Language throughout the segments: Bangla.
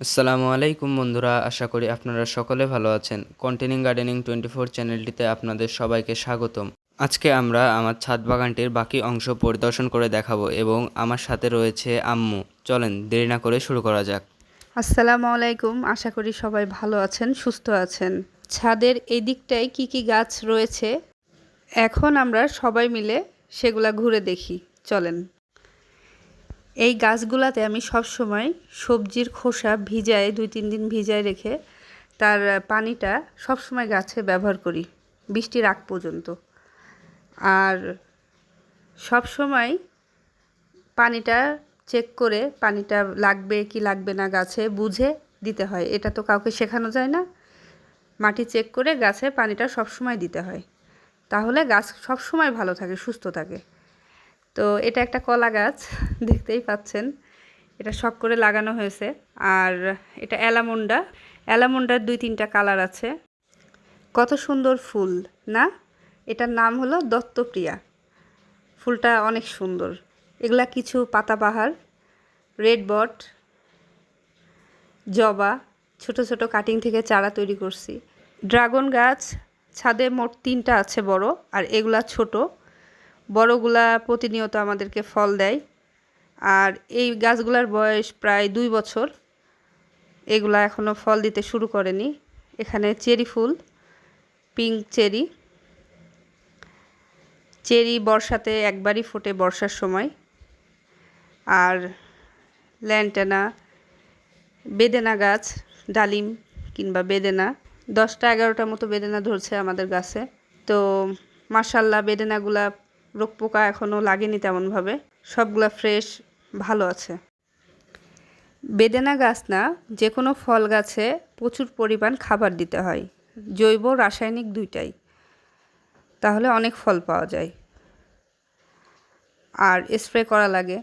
আসসালামু আলাইকুম বন্ধুরা, আশা করি আপনারা সকলে ভালো আছেন। কন্টিনিউ গার্ডেনিং টোয়েন্টি ফোর চ্যানেলটিতে আপনাদের সবাইকে স্বাগতম। আজকে আমরা আমার ছাদ বাগানটির বাকি অংশ পরিদর্শন করে দেখাবো এবং আমার সাথে রয়েছে আম্মু। চলেন, দেরি না করে শুরু করা যাক। আসসালামু আলাইকুম, আশা করি সবাই ভালো আছেন, সুস্থ আছেন। ছাদের এই দিকটায় কী কী গাছ রয়েছে? এখন আমরা সবাই মিলে সেগুলা ঘুরে দেখি। চলেন। এই গাছগুলাতে আমি সব সময় সবজির খোসা ভিজায়, দুই, তিন দিন ভিজায় রেখে তার পানিটা সব সময় গাছে ব্যবহার করি, বৃষ্টির আগ পর্যন্ত। আর সব সময় পানিটা চেক করে পানিটা লাগবে কি লাগবে না গাছে বুঝে দিতে হয়। এটা তো কাউকে শেখানো যায় না। মাটি চেক করে গাছে পানিটা সব সময় দিতে হয়। তাহলে গাছ সব সময় ভালো থাকে, সুস্থ থাকে। তো এটা একটা কলা গাছ, দেখতেই পাচ্ছেন। এটা শখ করে লাগানো হয়েছে। আর এটা অ্যালামন্ডা। অ্যালামন্ডার দুই তিনটা কালার আছে। কত সুন্দর ফুল, না? এটার নাম হলো দত্তপ্রিয়া। ফুলটা অনেক সুন্দর। এগুলা কিছু পাতাবাহার, রেড বট, জবা, ছোট ছোট কাটিং থেকে চারা তৈরি করছি। ড্রাগন গাছ, ছাদে মোট তিনটা আছে বড়, আর এগুলা ছোট। বড়গুলা প্রতিনিয়ত আমাদেরকে ফল দেয়। আর এই গাছগুলার বয়স প্রায় দুই বছর। এগুলা এখনও ফল দিতে শুরু করেনি। এখানে চেরি ফুল, পিঙ্ক চেরি। চেরি বর্ষাতে একবারই ফোটে বর্ষার সময়। আর ল্যান্টেনা, বেদেনা গাছ, ডালিম কিংবা বেদেনা। দশটা এগারোটার মতো বেদেনা ধরছে আমাদের গাছে। তো মার্শাল্লাহ বেদেনাগুলা রোগ পোকা এখনও লাগেনি তেমনভাবে। সবগুলা ফ্রেশ ভালো আছে। বেদেনা গাছ না যে কোনো ফল গাছে প্রচুর পরিমাণ খাবার দিতে হয়। জৈব রাসায়নিক দুইটাই। তাহলে অনেক ফল পাওয়া যায়। আর স্প্রে করা লাগে।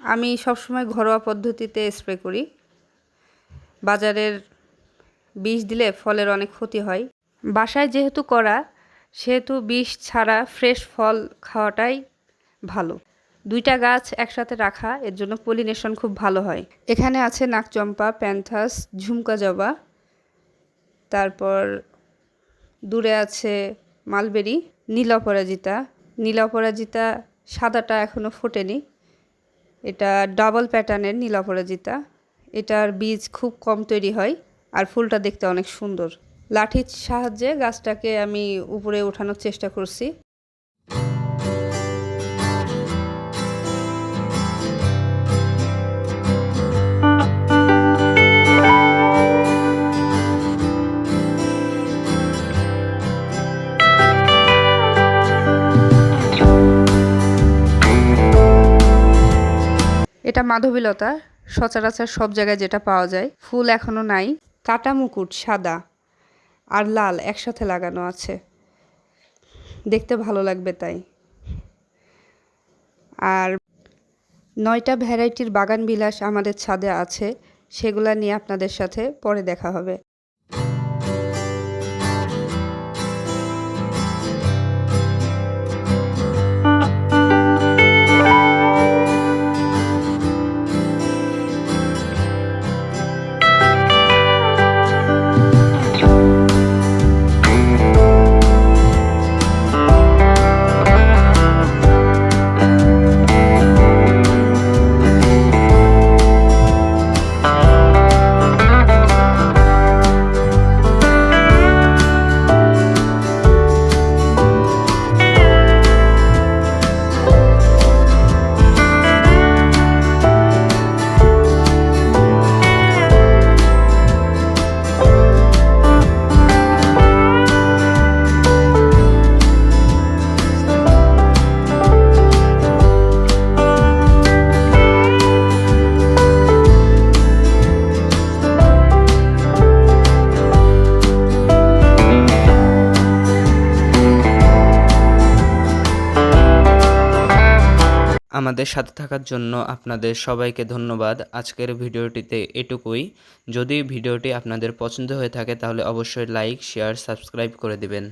আমি সবসময় ঘরোয়া পদ্ধতিতে স্প্রে করি। বাজারের বিষ দিলে ফলের অনেক ক্ষতি হয়। বাসায় যেহেতু করা সেহেতু বিষ ছাড়া ফ্রেশ ফল খাওয়াটাই ভালো। দুইটা গাছ একসাথে রাখা, এর জন্য পলিনেশন খুব ভালো হয়। এখানে আছে নাকচম্পা, প্যান্থাস, ঝুমকা জবা। তারপর দূরে আছে মালবেরি, নীল অপরাজিতা। নীল অপরাজিতা সাদাটা এখনও ফোটেনি। এটা ডাবল প্যাটার্নের নীল অপরাজিতা। এটার বীজ খুব কম তৈরি হয়, আর ফুলটা দেখতে অনেক সুন্দর। লাঠির সাহায্যে গাছটাকে আমি উপরে ওঠানোর চেষ্টা করছি। এটা মাধবীলতা। সচরাচর সব জায়গায় যেটা পাওয়া যায়, ফুল এখনও নাই। কাটা মুকুট সাদা। আর লাল একসাথে লাগানো আছে। দেখতে ভালো লাগবে তাই। আর নয়টা ভ্যারাইটির বাগান বিলাস আমাদের ছাদে আছে, সেগুলা নিয়ে আপনাদের সাথে পরে দেখা হবে। আমাদের সাথে থাকার জন্য আপনাদের সবাইকে ধন্যবাদ। আজকের ভিডিওটিতে এটুকুই। যদি ভিডিওটি আপনাদের পছন্দ হয়ে থাকে তাহলে অবশ্যই লাইক, শেয়ার, সাবস্ক্রাইব করে দিবেন।